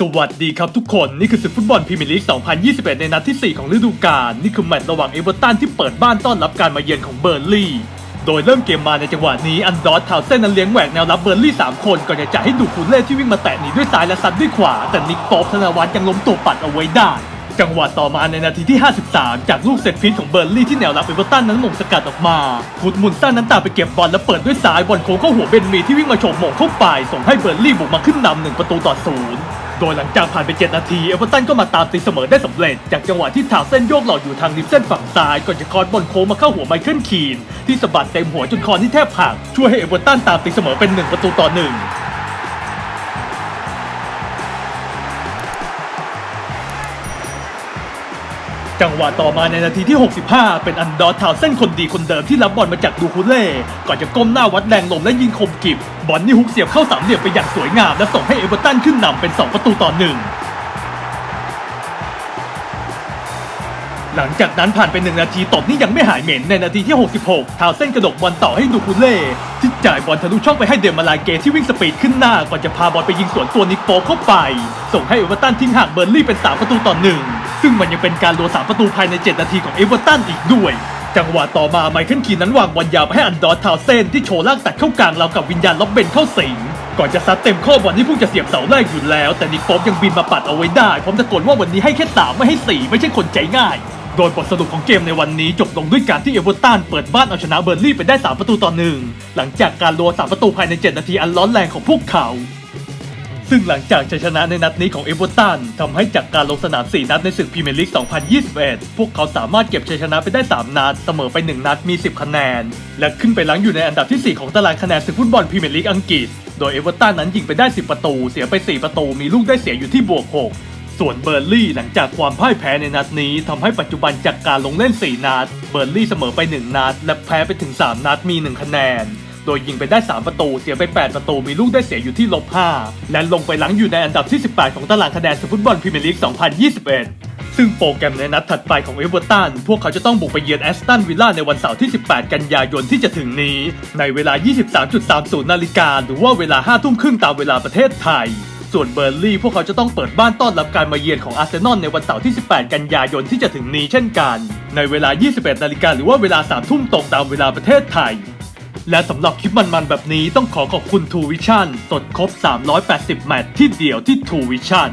สวัสดีครับทุกคนนี่คือศึกฟุตบอลพรีเมียร์ลีก 2021 ในนัดที่ 4 ของฤดูกาลนี่คือแมตช์ระหว่างเอเวอร์ตันที่เปิดบ้านต้อนรับการมาเยือนของเบอร์ลี่โดยเริ่มเกมมาในจังหวะนี้อันดอสทาวเซนนั้นเลี้ยงแหวกแนวรับเบอร์ลี่ 3 คนก่อนจะจ่ายให้ดูคูเล่ที่วิ่งมาแตะหนีด้วยซ้ายและซัดด้วยขวา แต่นิกป๊อปธนวัฒน์ยังล้มตัวปัดเอาไว้ได้จังหวะต่อมาในนาทีที่ 53 จากลูกเซตพิษของเบอร์ลี่ที่แนวรับเอเวอร์ตันนั้นหม่งสกัดออกมาฟุตมุนตันนั้นตามไปเก็บบอลและเปิดด้วยซ้ายบอลโค้งเข้าหัวเบนมีที่วิ่งมาโฉบหม่งเข้าไป ส่งให้เบอร์ลี่บุกมาขึ้นนำหนึ่งประตูต่อศูนย์ โดยหลังจากผ่านไป 7 นาที เอเวอร์ตันก็มาตามตีเสมอได้สำเร็จ จากจังหวะที่ถาวเส้นโยกหลอกอยู่ทางริมเส้นฝั่งซ้าย ก่อนจะคอดบอลโค้งมาเข้าหัวไมเคิลคีน ที่สะบัดเต็มหัวจนคอที่แทบหักช่วยให้เอเวอร์ตันตามตีเสมอเป็น 1 ประตูต่อ1 จังหวะต่อมาในนาทีที่ 65 เป็นอันดอร์ทาวเส้นคนดีคนเดิมที่รับบอลมาจากดูคูเล่ ก่อนจะก้มหน้าวัดแรงลมและยิงคมกิบบอลนี่ฮุกเสียบเข้าสามเหลี่ยมไปอย่างสวยงาม และส่งให้เอเวอร์ตันขึ้นนำเป็น 2 ประตูต่อหนึ่งหลังจากนั้นผ่านไปหนึ่งนาทีตบนี่ยังไม่หายเหม็นในนาทีที่ 66 ทาวเส้นกระดกบอลต่อให้ดูคูเล่ที่จ่ายบอลทะลุช่องไปให้เดมาลายเกที่วิ่งสปีดขึ้นหน้า ก่อนจะพาบอลไปยิงสวนตัวนิกโป๊ปเข้าไป ส่งให้เอเวอร์ตันทิ้งห่างเบอร์ลี่เป็น3ประตูต่อหนึ่ง ซึ่งมันยังเป็นการรัว3ประตูภายใน 7 นาทีของเอเวอร์ตันอีกด้วย จังหวะต่อมาไมเคิลคีนนั้นวางบอลยาวไปให้อันดอร์ทาวเซนที่โชว์ลากตัดเข้ากลางเรากับวิญญาณล็อบเบนเข้าสิงก่อนจะซัดเต็มข้อบอลที่เพุ่งจะเสียบเสาแรกอยู่แล้ว แต่นิกโป๊ปยังบินมาปัดเอาไว้ได้พร้อมตะโกนว่าวันนี้ให้แค่สามไม่ให้สี่ไม่ใช่คนใจง่าย โดยบทสรุปของเกมในวันนี้จบลงด้วยการที่เอเวอร์ตันเปิดบ้านเอาชนะเบอร์ลี่ไปได้ 3 ประตูต่อหนึ่งหลังจากการรัว3ประตูภายใน 7 นาทีอันร้อนแรงของพวกเขา ซึ่งหลังจากชัยชนะในนัดนี้ของเอเวอร์ตันทำให้จากการลงสนาม 4 นัดในศึกพรีเมียร์ลีก 2021 พวกเขาสามารถเก็บชัยชนะไปได้ 3 นัด เสมอไป 1 นัดมี 10 คะแนน และขึ้นไปหลังอยู่ในอันดับทีสี่ 4 ของตารางคะแนนศึกฟุตบอลพรีเมียร์ลีกอังกฤษ โดยเอเวอร์ตันนั้นยิงไปได้ 10 ประตู เสียไป 4 ประตู มีลูกได้เสียอยู่ที่บวก 6ส่วนเบอร์ลี่หลังจากความพ่ายแพ้ในนัดนี้ทำให้ปัจจุบันจากการลงเล่น 4 นัด เบอร์ลี่เสมอไป 1 นัด และแพ้ไปถึง 3 นัดมี 1 คะแนน โดยยิงไปได้ 3 ประตู เสียไป 8 ประตู มีลูกได้เสียอยู่ที่ลบ 5 และลงไปหลังอยู่ในอันดับที่ 18 ของตารางคะแนนฟุตบอลพรีเมียร์ลีก 2021 ซึ่งโปรแกรมในนัดถัดไปของเอเวอร์ตัน พวกเขาจะต้องบุกไปเยือนแอสตันวิลล่าในวันเสาร์ที่ 18 กันยายนที่จะถึงนี้ ในเวลา 23.30 นาฬิกา หรือว่าเวลา 5 ทุ่มครึ่งตามเวลาประเทศไทยส่วนเบอร์ลี่พวกเขาจะต้องเปิดบ้านต้อนรับการมาเยือนของอาร์เซนอลในวันเสาร์ที่ 18 กันยายนที่จะถึงนี้เช่นกัน ในเวลา 21 นาฬิกาหรือว่าเวลา 3 ทุ่มตรงตามเวลาประเทศไทย และสำหรับคลิปมันๆแบบนี้ต้องขอขอบคุณ True Vision สดครบ 380 แมตช์ที่เดียวที่ True Vision